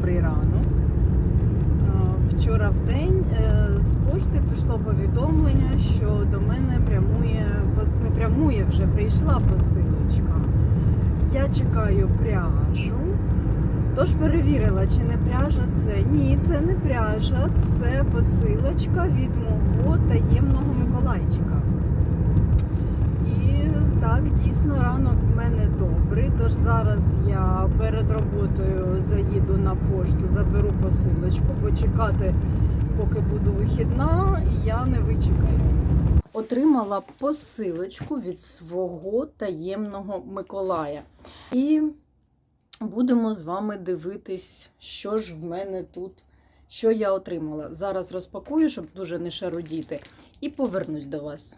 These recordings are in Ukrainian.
добрий ранок. Вчора в день е, з почти прийшло повідомлення, що до мене прямує не прямує вже, прийшла посилочка. Я чекаю пряжу. Тож перевірила, чи не пряжа це. Ні, це не пряжа, це посилочка від мого таємного Миколайчика. І так, дійсно, ранок в мене добрий. Тож зараз я перед роботою заїду на пошту, заберу посилочку, бо чекати, поки буду вихідна, я не вичекаю. Отримала посилочку від свого таємного Миколая. І будемо з вами дивитись, що ж в мене тут, що я отримала. Зараз розпакую, щоб дуже не шародіти, і повернусь до вас.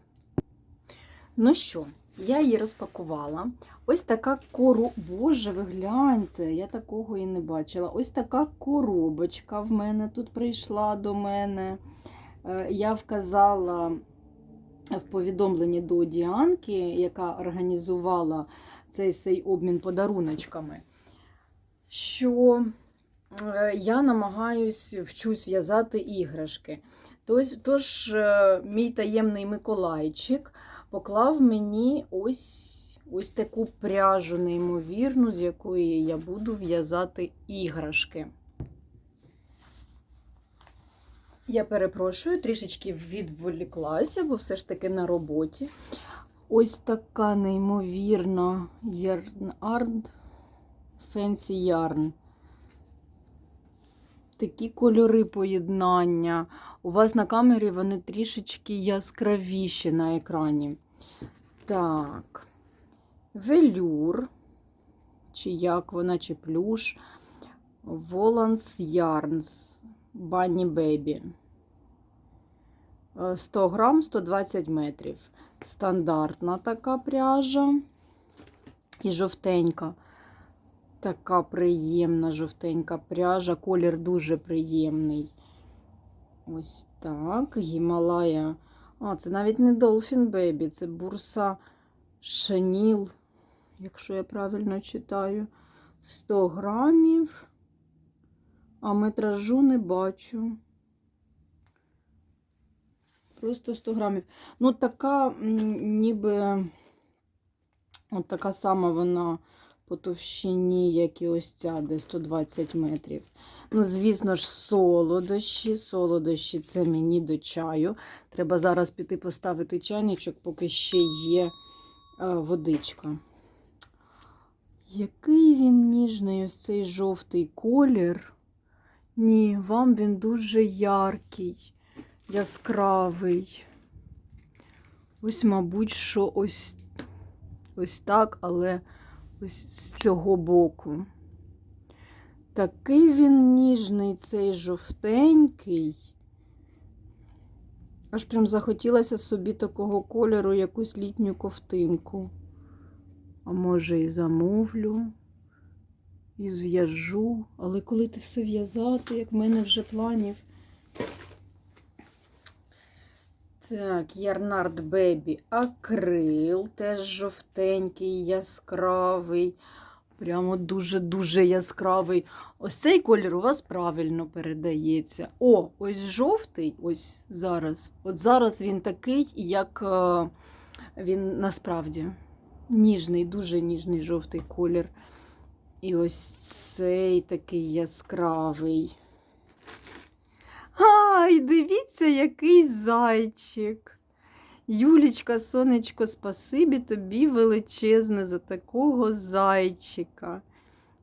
Ну що, я її розпакувала. Ось така кору. Боже, ви гляньте, я такого і не бачила. Ось така коробочка в мене тут прийшла до мене. Е, Я вказала в повідомленні до Діанки, яка організувала цей всей обмін подаруночками, що е, я намагаюсь вчусь в'язати іграшки. Тож, тож е, мій таємний Миколайчик поклав мені ось, ось таку пряжу неймовірну, з якої я буду в'язати іграшки. Я перепрошую, трішечки відволіклася, бо все ж таки на роботі. Ось така неймовірна Art Fancy Yarn. Такі кольори поєднання. У вас на камері вони трішечки яскравіші на екрані. Так. Велюр. Чи як вона, чи плюш. Воланс Ярнс. Банні Бебі. 100 грам 120 метрів. Стандартна така пряжа. І жовтенька. Така приємна жовтенька пряжа. Колір дуже приємний. Ось так. Гімалая. А, це навіть не Dolphin Baby, це бурса Шаніл, якщо я правильно читаю. 100 грамів. А метражу не бачу. Просто 100 грамів. Ну, така, ніби, от така сама вона по товщині, як і ось ця, де 120 метрів. Ну, звісно ж, солодощі. Солодощі це мені до чаю. Треба зараз піти поставити чайничок, поки ще є е, водичка. Який він ніжний, ось цей жовтий колір. Ні, вам він дуже яркий, яскравий. Ось, мабуть, що ось, ось так, але ось з цього боку. Такий він ніжний, цей жовтенький. Аж прям захотілося собі такого кольору якусь літню ковтинку. А може і замовлю, і зв'яжу. Але коли ти все в'язати, як в мене вже планів. Так, Ярнард Бебі акрил, теж жовтенький, яскравий. Прямо дуже-дуже яскравий. Ось цей колір у вас правильно передається. О, ось жовтий, ось зараз. От зараз він такий, як е, він насправді. Ніжний, дуже ніжний жовтий колір. І ось цей такий яскравий. Ай, дивіться, який зайчик. Юлічка, сонечко, спасибі тобі величезне за такого зайчика.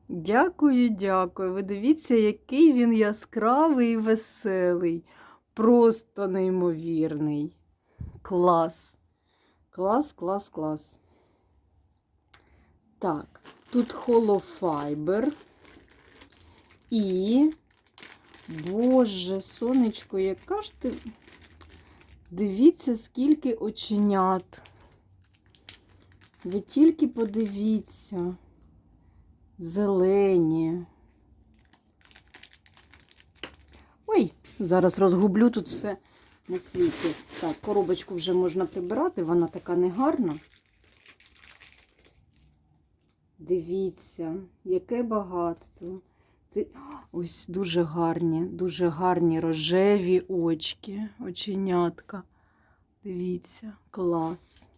Дякую, дякую. Ви дивіться, який він яскравий і веселий. Просто неймовірний. Клас. Клас, клас, клас. Так, тут холофайбер. І, боже, сонечко, яка ж ти. Дивіться, скільки оченят. Ви тільки подивіться. Зелені. Ой, зараз розгублю тут все на світі. Так, коробочку вже можна прибирати, вона така негарна. Дивіться, яке багатство. Це ось дуже гарні, дуже гарні рожеві очки, оченятка. Дивіться, клас.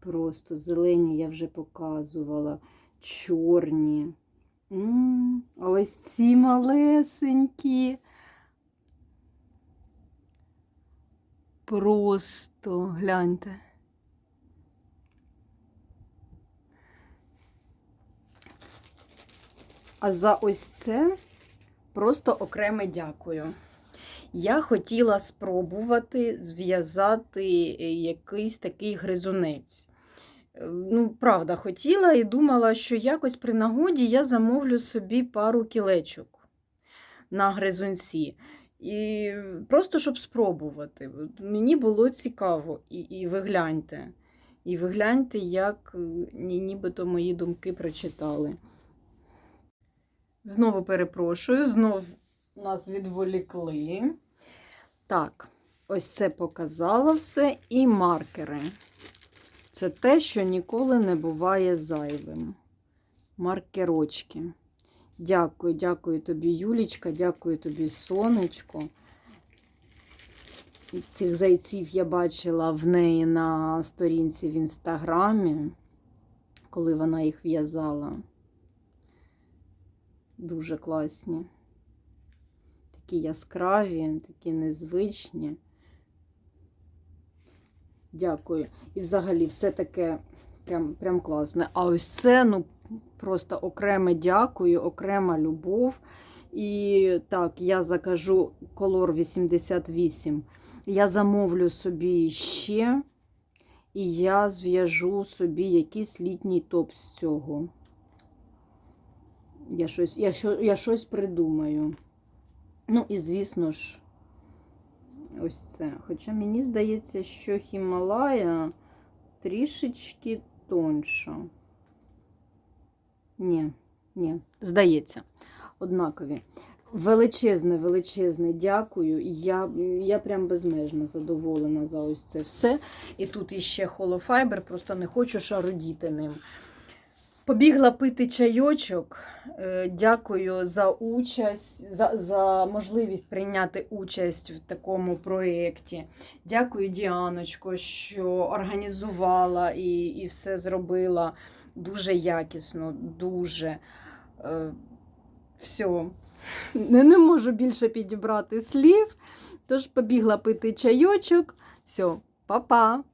Просто зелені я вже показувала, чорні. М, А ось ці малесенькі. Просто гляньте. А за ось це просто окреме дякую. Я хотіла спробувати зв'язати е, якийсь такий гризунець. Е, Ну, правда, хотіла і думала, що якось при нагоді я замовлю собі пару кілечок на гризунці. І просто щоб спробувати. Мені було цікаво, і, і ви гляньте. І ви гляньте, як е, нібито мої думки прочитали. Знову перепрошую, знов нас відволікли. Так, ось це показала все. І маркери. Це те, що ніколи не буває зайвим. Маркерочки. Дякую, дякую тобі, Юлічка, дякую тобі, сонечко. І цих зайців я бачила в неї на сторінці в інстаграмі, коли вона їх в'язала. Дуже класні. Такі яскраві, такі незвичні. Дякую. І взагалі все таке прям, прям класне. А ось це, ну, просто окреме дякую, окрема любов. І так, я закажу колор 88. Я замовлю собі ще, і я зв'яжу собі якийсь літній топ з цього. Я щось, я, я щось придумаю. Ну, і звісно ж, ось це. Хоча мені здається, що Хімалая трішечки тонша. Ні, ні, здається, однакові. Величезне, величезне дякую. Я, я прям безмежно задоволена за ось це все. І тут іще холофайбер, просто не хочу шарудіти ним. Побігла пити чайочок. Е, Дякую за участь, за, за можливість прийняти участь в такому проєкті. Дякую, Діаночко, що організувала і, і все зробила дуже якісно, дуже. Е, все. Не, не можу більше підібрати слів. Тож побігла пити чайочок. Все, па-па!